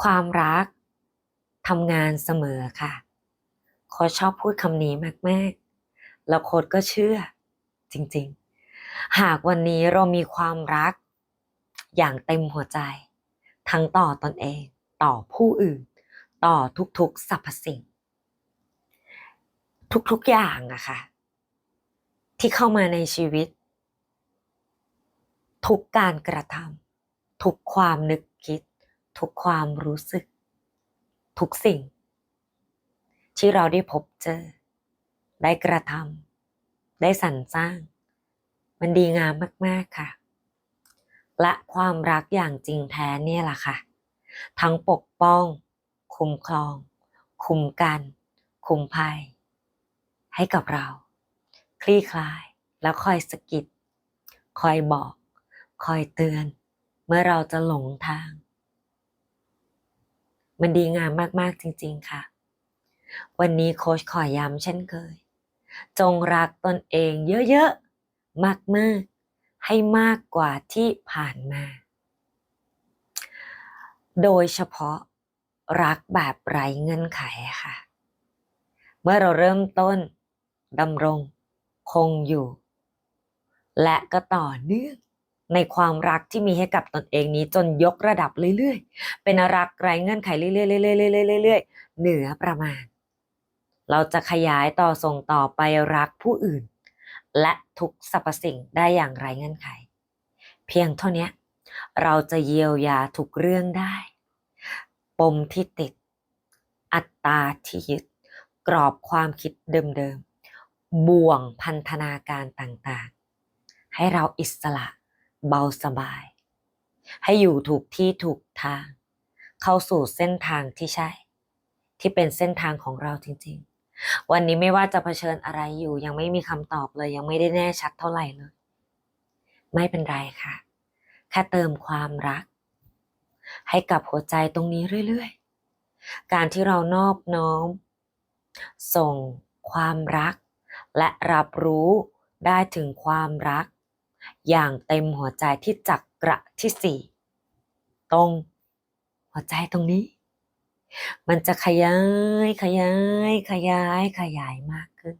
ความรักทำงานเสมอค่ะ โค้ชชอบพูดคำนี้มาก ๆ แล้วโค้ชก็เชื่อ จริง ๆ หากวันนี้เรามีความรัก อย่างเต็มหัวใจ ทั้งต่อตนเอง ต่อผู้อื่น ต่อทุก ๆ สรรพสิ่ง ทุก ๆ อย่างอะค่ะ ที่เข้ามาในชีวิต ทุกการกระทำทุกความนึกคิด ทุกความรู้สึก ทุกสิ่ง ที่เราได้พบเจอ ได้กระทำได้สรรสร้าง มันดีงามมาก ๆ ค่ะ และความรักอย่างจริงแท้เนี่ยแหละค่ะ ทั้งปกป้อง คุ้มครอง คุ้มกัน คุ้มภัย ให้กับเรา คลี่คลายแล้วคอยสกิดคอยบอก คอยเตือน เมื่อเราจะหลงทาง มันดีงามมากๆจริงๆค่ะ วันนี้โค้ชขอย้ำเช่นเคย จงรักตนเองเยอะๆ มากๆ ให้มากกว่าที่ผ่านมา โดยเฉพาะรักแบบไร้เงื่อนไขค่ะ เมื่อเราเริ่มต้นดำรง คงอยู่ และก็ต่อเนื่อง ในความรักที่มีให้กับตนเองนี้จนยกระดับเรื่อยๆ เป็นรักไร้เงื่อนไขเรื่อยๆเรื่อยๆเรื่อยๆเหนือประมาณ เราจะขยายต่อส่งต่อไปรักผู้อื่น และทุกสรรพสิ่งได้อย่างไร้เงื่อนไข เพียงเท่านี้เราจะเยียวยาทุกเรื่องได้ ปมที่ติด อัตตาที่ยึด กรอบความคิดเดิมๆบ่วงพันธนาการต่างๆ ให้เราอิสระ เบาสบาย ให้อยู่ถูกที่ถูกทาง เข้าสู่เส้นทางที่ใช่ ที่เป็นเส้นทางของเราจริง ๆ วันนี้ไม่ว่าจะเผชิญอะไรอยู่ ยังไม่มีคำตอบเลย ยังไม่ได้แน่ชัดเท่าไหร่เลย ไม่เป็นไรค่ะ แค่เติมความรัก ให้กับหัวใจตรงนี้เรื่อยๆ การที่เรานอบน้อม ส่งความรัก และรับรู้ได้ถึงความรัก อย่างเต็มหัวใจที่จักระที่สี่ตรง หัวใจตรงนี้ มันจะขยายขยายขยายขยายมากขึ้น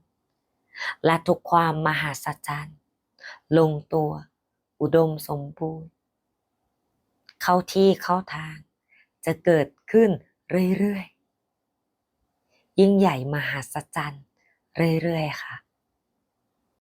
และทุกความมหัศจรรย์ลงตัว อุดมสมบูรณ์ เข้าที่เข้าทาง จะเกิดขึ้นเรื่อยๆ ยิ่งใหญ่มหัศจรรย์เรื่อยๆค่ะ